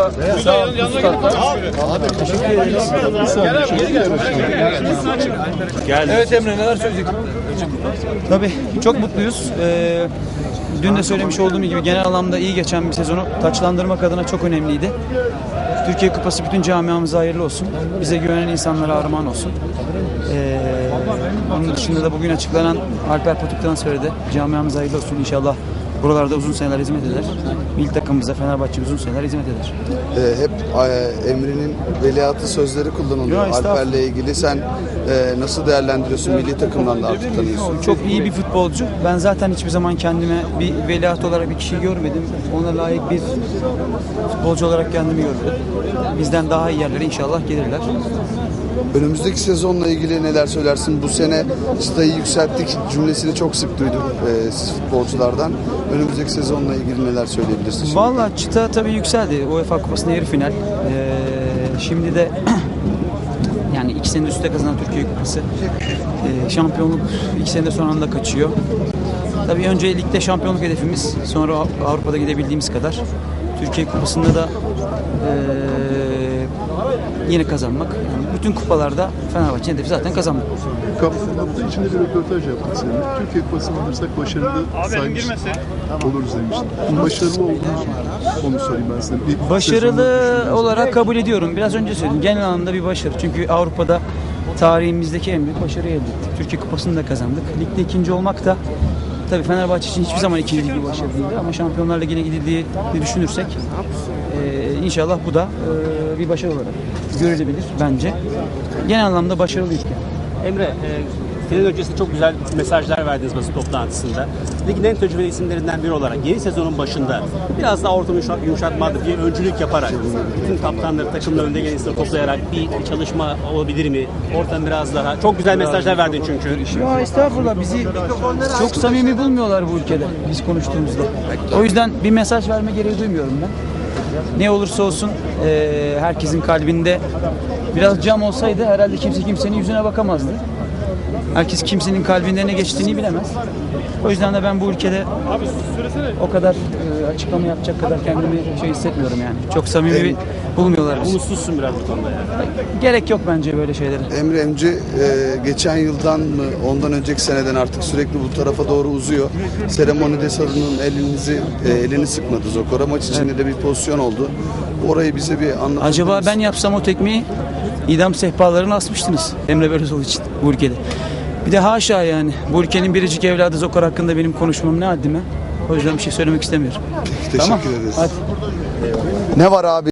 ol. Evet Emre neler söyleyeceksin? Tabii çok mutluyuz. Ee, dün de söylemiş olduğum gibi genel anlamda iyi geçen bir sezonu taçlandırmak adına çok önemliydi. Türkiye Kupası bütün camiamıza hayırlı olsun. Bize güvenen insanlara armağan olsun. Ee, onun dışında da bugün açıklanan Alper Potuk transferi de camiamıza hayırlı olsun. İnşallah buralarda uzun seneler hizmet eder. Milli takımımıza Fenerbahçe uzun seneler hizmet eder. Ee, hep e, Emre'nin veliahtı sözleri kullanılıyor Yo. Alper'le ilgili. Sen e, nasıl değerlendiriyorsun? Milli takımdan da artık tanıyorsun. Çok iyi bir futbolcu. Ben zaten hiçbir zaman kendime bir veliaht olarak bir kişi görmedim. Ona layık bir futbolcu olarak kendimi gördüm. Bizden daha iyi yerlere inşallah gelirler. Önümüzdeki sezonla ilgili neler söylersin? Bu sene çıtayı yükselttik cümlesini çok sık duydum e, futbolculardan. Önümüzdeki sezonla ilgili neler söyleyebilirsin? şimdi? Valla çıta tabii yükseldi. UEFA Kupası'nda yarı final. Ee, şimdi de yani iki sene üstte kazanan Türkiye Kupası. Ee, şampiyonluk iki senede son anda kaçıyor. Tabii önce ligde şampiyonluk hedefimiz. Sonra Avrupa'da gidebildiğimiz kadar. Türkiye Kupası'nda da ee, yine kazanmak. Yani bütün kupalarda Fenerbahçe'nin hedefi zaten kazanmak. Hafta içinde bir röportaj yaptık seninle. Türkiye Kupası'nı alırsak başarılı saymış oluruz demiştin. Başarılı oldunuz mu? Onu sorayım ben size. Bir Başarılı olarak kabul ediyorum. Biraz önce söyledim. Genel anlamda bir başarı. Çünkü Avrupa'da tarihimizdeki en büyük başarıyı elde ettik. Türkiye Kupası'nı da kazandık. Ligde ikinci olmak da tabii Fenerbahçe için hiçbir zaman ikinci lig bir başarı değildi. Ama Şampiyonlar Ligi'ne gidildiği düşünürsek e, inşallah bu da e, bir başarı olarak görülebilir bence. Genel anlamda başarılı ülke. Emre, e, final öncesinde çok güzel mesajlar verdiniz basın toplantısında. Ligin en tecrübeli isimlerinden biri olarak yeni sezonun başında biraz daha ortamı yumuşat- yumuşatmadır diye öncülük yaparak bütün kaptanları takımla önde gelen isimleri toplayarak bir çalışma olabilir mi? Ortam biraz daha. Çok güzel mesajlar verdin çünkü. Ya estağfurullah bizi çok samimi bulmuyorlar bu ülkede biz konuştuğumuzda. O yüzden bir mesaj verme gereği duymuyorum ben. Ne olursa olsun eee, herkesin kalbinde biraz cam olsaydı herhalde kimse kimsenin yüzüne bakamazdı. Herkes kimsenin kalbinde ne geçtiğini bilemez. O yüzden de ben bu ülkede o kadar eee, açıklama yapacak kadar kendimi şey hissetmiyorum yani. Çok samimi bir- bulmuyorlar bizi. Umutsuzsun biraz bu konuda yani. Gerek yok bence böyle şeylere. Emre Emci e, geçen yıldan mı ondan önceki seneden artık sürekli bu tarafa doğru uzuyor. Seremonide Sarı'nın elinizi e, elini sıkmadı Zokora. Maç içinde de bir pozisyon oldu. Orayı bize bir anlatır Acaba mısın? ben yapsam o tekmeyi idam sehpalarını asmıştınız Emre Belözoğlu için bu ülkede. Bir de haşa yani bu ülkenin biricik evladı Zokor hakkında benim konuşmam ne haddime. O yüzden bir şey söylemek istemiyorum. Teşekkür tamam. ederiz. Hadi. Ne var abi?